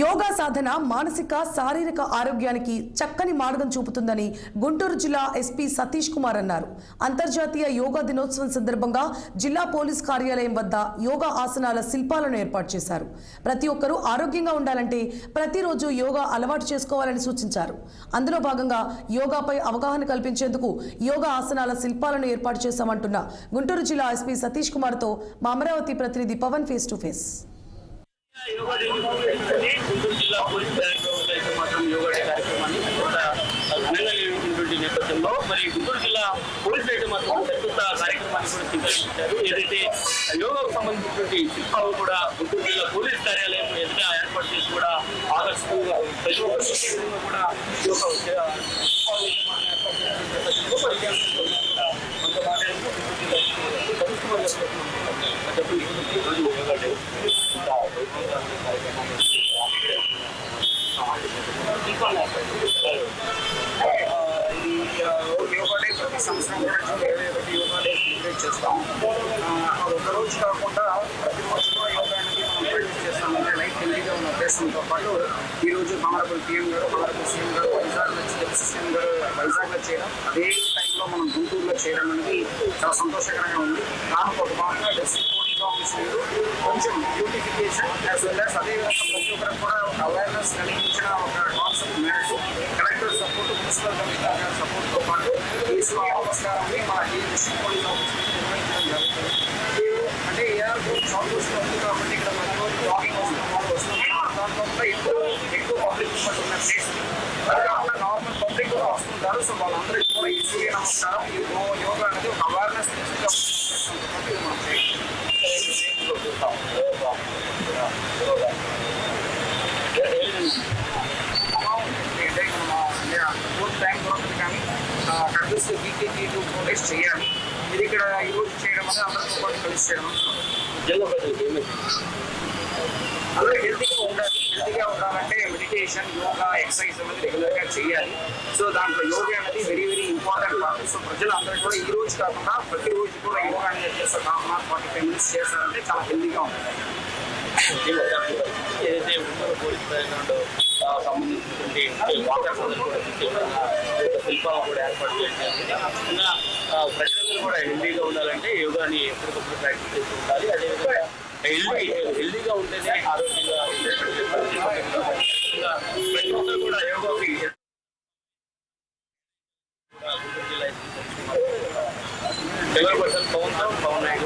యోగా సాధన మానసిక శారీరక ఆరోగ్యానికి చక్కని మార్గం చూపుతుందని గుంటూరు జిల్లా ఎస్పీ సతీష్ కుమార్ అన్నారు. అంతర్జాతీయ యోగా దినోత్సవం సందర్భంగా జిల్లా పోలీస్ కార్యాలయం వద్ద యోగా ఆసనాల శిల్పాలను ఏర్పాటు చేశారు. ప్రతి ఒక్కరూ ఆరోగ్యంగా ఉండాలంటే ప్రతిరోజు యోగా అలవాటు చేసుకోవాలని సూచించారు. అందులో భాగంగా యోగాపై అవగాహన కల్పించేందుకు యోగా ఆసనాల శిల్పాలను ఏర్పాటు చేశామంటున్న గుంటూరు జిల్లా ఎస్పీ సతీష్ కుమార్తో మా అమరావతి ప్రతినిధి పవన్ ఫేస్ టు ఫేస్ జిల్లా పోలీస్ డైరెక్టర్ అయితే మాత్రం యోగా డే కార్యక్రమాన్ని ఘనంగా నిర్వహించినటువంటి నేపథ్యంలో మరి గుంటూరు జిల్లా పోలీస్ అయితే మాత్రం సరికొత్త కార్యక్రమాన్ని కూడా స్వీకరించారు ఏదైతే యోగాకు సంబంధించినటువంటి శిల్పాలు కూడా గుంటూరు జిల్లా పోలీస్ కార్యాలయం ఎదుట ఏర్పాటు చేసి కూడా ఆకర్షణీయంగా ప్రతి ఒక్కరు కూడా ఈ యొక్క శిల్పాలు ఏర్పాటు చేసినటువంటి నేపథ్యంలో మరి ఈ అంశంలో కూడా కొంత మాట్లాడుతూ గుంటూరు జిల్లా కమిషనర్ గారు చెప్పండి ఈరోజు యోగా డే ఈ యోగా డే ప్రతి సంవత్సరం కూడా జూన్ ఇరవై ఒకటి యోగా డే సెలబ్రేట్ చేస్తాం ఆ, అది ఒక రోజు కాకుండా ప్రతి రోజు యోగా అనేది మనం ప్రాక్టీస్ చేస్తాం అంటే లైఫ్ హెల్తీగా ఉన్న ఉద్దేశంతో పాటు ఈ రోజు పిఎం గారు హానరబుల్ సీఎం గారు వైజాగ్లో సీఎం గారు వైజాగ్లో చేయడం అదే టైంలో మనం గుంటూరులో చేయడం అనేది చాలా సంతోషకరంగా ఉంది దానికి ఒక భాగంగా డిస్ట్రిక్ట్ పోలీస్ ఆఫీసర్లు కొంచెం బ్యూటిఫికేషన్ యాజ్ వెల్ యాజ్ అదేవిధంగా ప్రతి ఒక్కరికి కూడా ఒక అవేర్నెస్ కలిగించిన ఒక కాన్సెప్ట్ మేరకు కలెక్టర్ సపోర్ట్ ప్రిన్సిపల్ కమిషనర్ గారి సపోర్ట్తో పాటు ఈ శివ నమస్కారాన్ని మన ఈ డిస్ట్రిక్ట్ పోలీస్ ఆఫీస్ నిర్వహించడం జరుగుతుంది అంటే ఏఆర్ గ్రూప్ ఆల్మోస్ట్ ఉంది కాబట్టి ఇక్కడ ప్రతి రోజు జాగింగ్ వస్తున్న వాళ్ళు వస్తున్నారు దాంట్లో కూడా ఎక్కువ ఎక్కువ పబ్లిక్ ఉన్న ప్లేస్ అది కాకుండా నార్మల్ పబ్లిక్ కూడా వస్తుంటారు సో వాళ్ళందరికీ కూడా ఈ సూర్య నమస్కారం ఈ ఒక అవేర్నెస్ మనం చేయాలి టూ చేయాలి ఇది ఇక్కడ ఈ చేయడం అందరితో పాటు కలిసి చేయడం జిల్లా అందరూ హెల్తీగా ఉండాలి హెల్తీగా ఉండాలంటే మెడిటేషన్ యోగా ఎక్సర్సైజ్ అనేది రెగ్యులర్గా చేయాలి సో దాంట్లో యోగా అనేది వెరీ సో ప్రజలందరూ కూడా ఈ రోజు కాకుండా ప్రతిరోజు కూడా యోగాని చేస్తే half an hour forty five minutes చేస్తారంటే చాలా హెల్దీగా ఉంటుంది. ఏదైతే ఉత్తర పోలీస్ ప్రయాణంలో ఏర్పాటు చేయడం కూడా హెల్దీగా ఉండాలంటే యోగాని ఎప్పటికప్పుడు ప్రాక్టీస్ చేస్తూ ఉండాలి. అదేవిధంగా హెల్దీ హెల్దీగా ఉంటేనే ఆరోగ్యంగా ప్రతి ఒక్కరు కూడా యోగాకి पर्सन कौन था और कौन नहीं